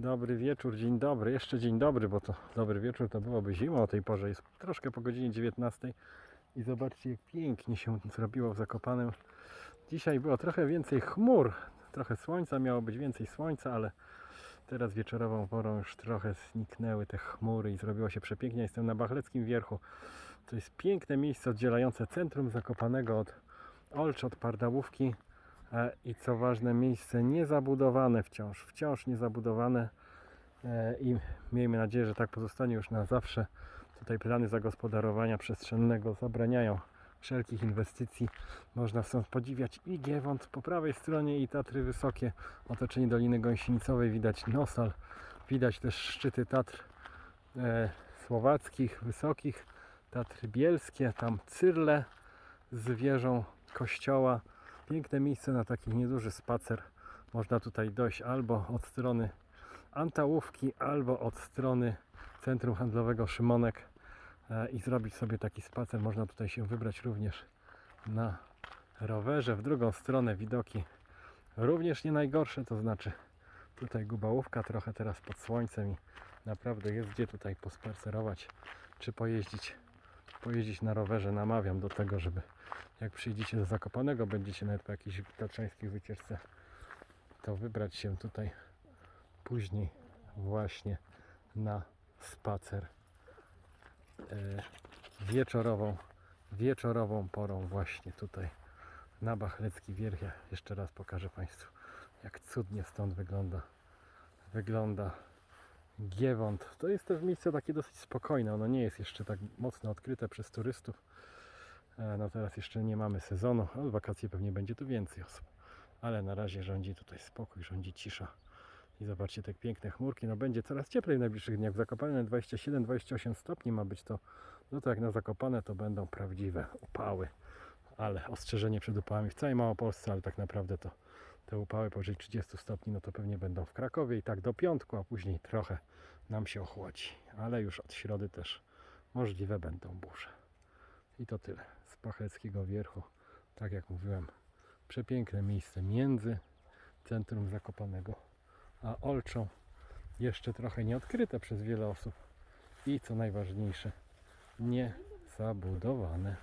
Dobry wieczór, dzień dobry, jeszcze dzień dobry, bo to dobry wieczór to byłoby zimą o tej porze, jest troszkę po godzinie 19 i zobaczcie jak pięknie się zrobiło w Zakopanem. Dzisiaj było trochę więcej chmur, trochę słońca, miało być więcej słońca, ale teraz wieczorową porą już trochę zniknęły te chmury i zrobiło się przepięknie. Jestem na Bachleckim Wierchu. To jest piękne miejsce oddzielające centrum Zakopanego od Olcz, od Pardałówki. E, I co ważne, miejsce niezabudowane wciąż, wciąż niezabudowane E, i miejmy nadzieję, że tak pozostanie już na zawsze. Tutaj plany zagospodarowania przestrzennego zabraniają wszelkich inwestycji. Można stąd podziwiać i Giewont po prawej stronie i Tatry Wysokie, otoczenie Doliny Gąsienicowej, widać Nosal, widać też szczyty Tatr e, słowackich, wysokich, Tatry Bielskie, tam Cyrle z wieżą kościoła. Piękne miejsce na taki nieduży spacer. Można tutaj dojść albo od strony Antałówki, albo od strony Centrum Handlowego Szymonek e, i zrobić sobie taki spacer. Można tutaj się wybrać również na rowerze. W drugą stronę widoki również nie najgorsze, to znaczy tutaj Gubałówka trochę teraz pod słońcem i naprawdę jest gdzie tutaj pospacerować czy pojeździć pojeździć na rowerze. Namawiam do tego, żeby jak przyjdziecie do Zakopanego, będziecie nawet po jakichś tatrzańskich wycieczce, to wybrać się tutaj później właśnie na spacer e, wieczorową, wieczorową porą właśnie tutaj na Bachlecki Wierch. Ja jeszcze raz pokażę Państwu, jak cudnie stąd wygląda wygląda Giewont. To jest też miejsce takie dosyć spokojne. Ono nie jest jeszcze tak mocno odkryte przez turystów. E, No teraz jeszcze nie mamy sezonu, ale wakacje pewnie będzie tu więcej osób. Ale na razie rządzi tutaj spokój, rządzi cisza. I zobaczcie te piękne chmurki. No będzie coraz cieplej w najbliższych dniach. Zakopane 27-28 stopni ma być to. No to jak na Zakopane to będą prawdziwe upały. Ale ostrzeżenie przed upałami w całej Małopolsce, ale tak naprawdę to te upały powyżej 30 stopni, no to pewnie będą w Krakowie i tak do piątku, a później trochę nam się ochłodzi. Ale już od środy też możliwe będą burze. I to tyle z Pachleckiego Wierchu. Tak jak mówiłem, przepiękne miejsce między centrum Zakopanego a Olczą. Jeszcze trochę nieodkryte przez wiele osób. I co najważniejsze, nie zabudowane.